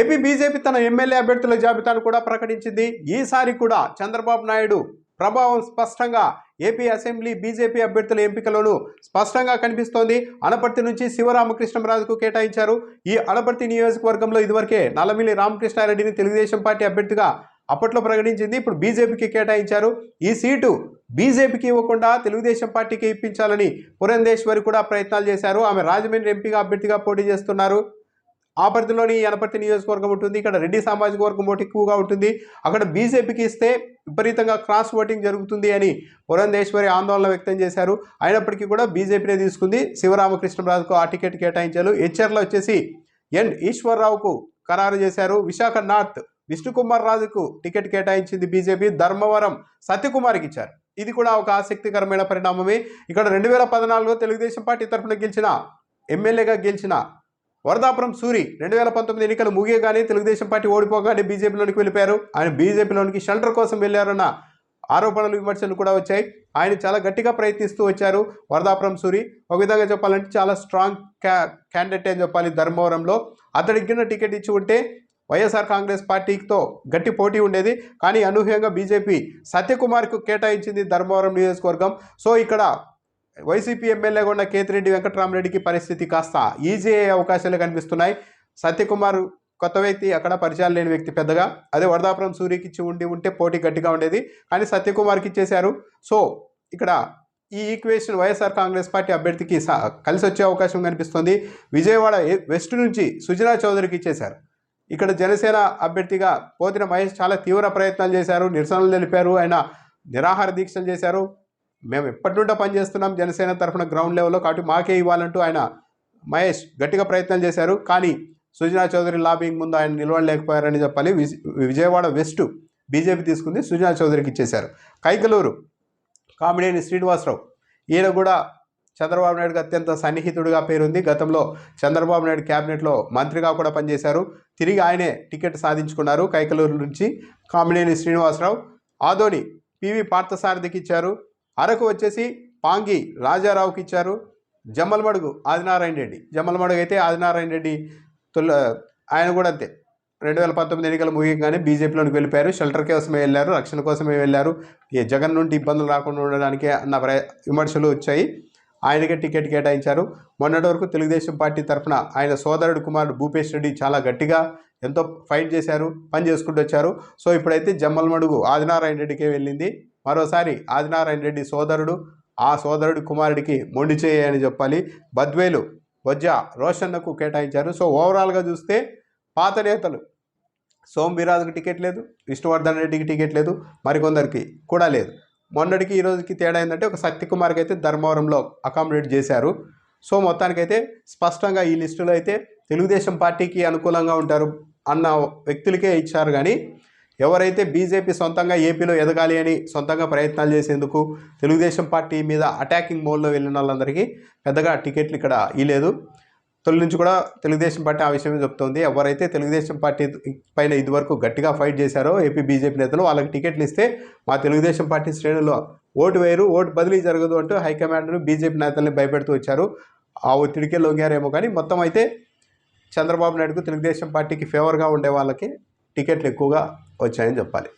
AP BJP తన MLA అభ్యర్థుల జాబితాను కూడా ప్రకటించింది. ఈసారి కూడా చంద్రబాబు నాయుడు ప్రభావం స్పష్టంగా ఏపీ అసెంబ్లీ బీజేపీ అభ్యర్థుల ఎంపికలోనూ స్పష్టంగా కనిపిస్తోంది. అనపర్తి నుంచి శివరామకృష్ణరాజుకు కేటాయించారు. ఈ అనపర్తి నియోజకవర్గంలో ఇదివరకే నల్లమిల్లి రామకృష్ణారెడ్డిని తెలుగుదేశం పార్టీ అభ్యర్థిగా అప్పట్లో ప్రకటించింది. ఇప్పుడు బీజేపీకి కేటాయించారు. ఈ సీటు బీజేపీకి ఇవ్వకుండా తెలుగుదేశం పార్టీకి ఇప్పించాలని పురంధేశ్వరి కూడా ప్రయత్నాలు చేశారు. ఆమె రాజమండ్రి ఎంపీగా అభ్యర్థిగా పోటీ చేస్తున్నారు. ఆ పరిధిలోని అనపర్తి నియోజకవర్గం ఉంటుంది. ఇక్కడ రెడ్డి సామాజిక వర్గం ఓటు ఎక్కువగా ఉంటుంది. అక్కడ బీజేపీకి ఇస్తే విపరీతంగా క్రాస్ ఓటింగ్ జరుగుతుంది అని పురంధేశ్వరి ఆందోళన వ్యక్తం చేశారు. అయినప్పటికీ కూడా బీజేపీనే తీసుకుంది. శివరామకృష్ణరాజుకు ఆ టికెట్ కేటాయించారు. హెచ్ఆర్లో వచ్చేసి ఎన్ ఈశ్వరరావుకు ఖరారు చేశారు. విశాఖ నార్త్ విష్ణుకుమార్ రాజుకు టికెట్ కేటాయించింది బీజేపీ. ధర్మవరం సత్యకుమార్కి ఇచ్చారు. ఇది కూడా ఒక ఆసక్తికరమైన పరిణామమే. ఇక్కడ రెండు వేల పద్నాలుగులో తెలుగుదేశం పార్టీ తరఫున గెలిచిన ఎమ్మెల్యేగా గెలిచిన వరదాపురం సూరి రెండు వేల పంతొమ్మిది ఎన్నికలు ముగియగానే తెలుగుదేశం పార్టీ ఓడిపోగానే బీజేపీలోనికి వెళ్ళిపోయారు. ఆయన బీజేపీలోనికి షెల్టర్ కోసం వెళ్ళారన్న ఆరోపణలు విమర్శలు కూడా వచ్చాయి. ఆయన చాలా గట్టిగా ప్రయత్నిస్తూ వచ్చారు వరదాపురం సూరి. ఒక విధంగా చెప్పాలంటే చాలా స్ట్రాంగ్ క్యా క్యాండిడేట్ అని చెప్పాలి ధర్మవరంలో. అతడికి కింద టికెట్ ఇచ్చి ఉంటే వైఎస్ఆర్ కాంగ్రెస్ పార్టీతో గట్టి పోటీ ఉండేది. కానీ అనూహ్యంగా బీజేపీ సత్యకుమార్కు కేటాయించింది ధర్మవరం నియోజకవర్గం. సో ఇక్కడ వైసీపీ ఎమ్మెల్యేగా ఉన్న కేతిరెడ్డి వెంకటరామరెడ్డికి పరిస్థితి కాస్త ఈజీ అయ్యే అవకాశాలు కనిపిస్తున్నాయి. సత్యకుమార్ కొత్త వ్యక్తి అక్కడ పరిచయాలు లేని వ్యక్తి పెద్దగా. అదే వరదాపురం సూర్యకి ఇచ్చి ఉండి ఉంటే పోటీ గట్టిగా ఉండేది. కానీ సత్యకుమార్కి ఇచ్చేశారు. సో ఇక్కడ ఈ ఈక్వేషన్ వైఎస్ఆర్ కాంగ్రెస్ పార్టీ అభ్యర్థికి స- కలిసి వచ్చే అవకాశం కనిపిస్తుంది. విజయవాడ వెస్ట్ నుంచి సుజనా చౌదరికి ఇచ్చేశారు. ఇక్కడ జనసేన అభ్యర్థిగా పోతిన మహేష్ చాలా తీవ్ర ప్రయత్నాలు చేశారు. నిరసనలు తెలిపారు. ఆయన నిరాహార దీక్షలు చేశారు. మేము ఎప్పటి నుండో పనిచేస్తున్నాం జనసేన తరఫున గ్రౌండ్ లెవెల్లో కాబట్టి మాకే ఇవ్వాలంటూ ఆయన మహేష్ గట్టిగా ప్రయత్నాలు చేశారు. కానీ సుజనా చౌదరి లాబింగ్ ముందు ఆయన నిలవలేకపోయారని చెప్పాలి. విజ- విజయవాడ వెస్ట్ బీజేపీ తీసుకుంది. సుజనా చౌదరికి ఇచ్చేశారు. కైకలూరు కామినేని శ్రీనివాసరావు. ఈయన కూడా చంద్రబాబు నాయుడుకి అత్యంత సన్నిహితుడిగా పేరుంది. గతంలో చంద్రబాబు నాయుడు క్యాబినెట్లో మంత్రిగా కూడా పనిచేశారు. తిరిగి ఆయనే టికెట్ సాధించుకున్నారు కైకలూరు నుంచి కామినేని శ్రీనివాసరావు. ఆదోని పివి పార్థసారథికి ఇచ్చారు. అరకు వచ్చేసి పాంగి రాజారావుకి ఇచ్చారు. జమ్మలమడుగు ఆదినారాయణ రెడ్డి. జమ్మలమడుగు అయితే ఆదినారాయణ రెడ్డి తొల ఆయన కూడా అంతే. రెండు వేల పంతొమ్మిది ఎన్నికలు ముగియగానే బీజేపీలోకి వెళ్ళిపోయారు. షెల్టర్ కోసమే వెళ్ళారు రక్షణ కోసమే వెళ్ళారు. ఈ జగన్ నుండి ఇబ్బందులు రాకుండా ఉండడానికి అన్న ప్ర- విమర్శలు వచ్చాయి. ఆయనకే టికెట్ కేటాయించారు. మొన్నటి వరకు తెలుగుదేశం పార్టీ తరఫున ఆయన సోదరుడు కుమారుడు భూపేష్ రెడ్డి చాలా గట్టిగా ఎంతో ఫైట్ చేశారు పని చేసుకుంటూ వచ్చారు. సో ఇప్పుడైతే జమ్మలమడుగు ఆదినారాయణ రెడ్డికే వెళ్ళింది. మరోసారి ఆదినారాయణ రెడ్డి సోదరుడు ఆ సోదరుడి కుమారుడికి మొండి చేయని అని చెప్పాలి. బద్వేలు వజ్జ రోషన్నకు కేటాయించారు. సో ఓవరాల్గా చూస్తే పాత నేతలు సోమ్ వీరాజుకి టికెట్ లేదు విష్ణువర్ధన్ రెడ్డికి టికెట్ లేదు మరికొందరికి కూడా లేదు. మొన్నటికి ఈ రోజుకి తేడా ఏంటంటే ఒక సత్యకుమార్కి అయితే ధర్మవరంలో అకామిడేట్ చేశారు. సో మొత్తానికైతే స్పష్టంగా ఈ లిస్టులో అయితే తెలుగుదేశం పార్టీకి అనుకూలంగా ఉంటారు. అన్న వ్యక్తులకే ఇచ్చారు కానీ ఎవరైతే బీజేపీ సొంతంగా ఏపీలో ఎదగాలి అని సొంతంగా ప్రయత్నాలు చేసేందుకు తెలుగుదేశం పార్టీ మీద అటాకింగ్ మోడ్లో వెళ్ళిన వాళ్ళందరికీ పెద్దగా టికెట్లు ఇక్కడ ఇలేదు తొలి నుంచి కూడా తెలుగుదేశం పార్టీ ఆ విషయమే చెప్తోంది. ఎవరైతే తెలుగుదేశం పార్టీ పైన ఇదివరకు గట్టిగా ఫైట్ చేశారో ఏపీ బీజేపీ నేతలు వాళ్ళకి టికెట్లు ఇస్తే మా తెలుగుదేశం పార్టీ శ్రేణులు ఓటు వేయరు ఓటు బదిలీ జరగదు అంటూ హైకమాండ్ను బీజేపీ నేతల్ని భయపెడుతూ వచ్చారు. ఆ ఒత్తిడికే లొంగారేమో కానీ మొత్తం అయితే చంద్రబాబు నాయుడుకు తెలుగుదేశం పార్టీకి ఫేవర్గా ఉండే వాళ్ళకి టికెట్లు ఎక్కువగా వచ్చాయని చెప్పాలి.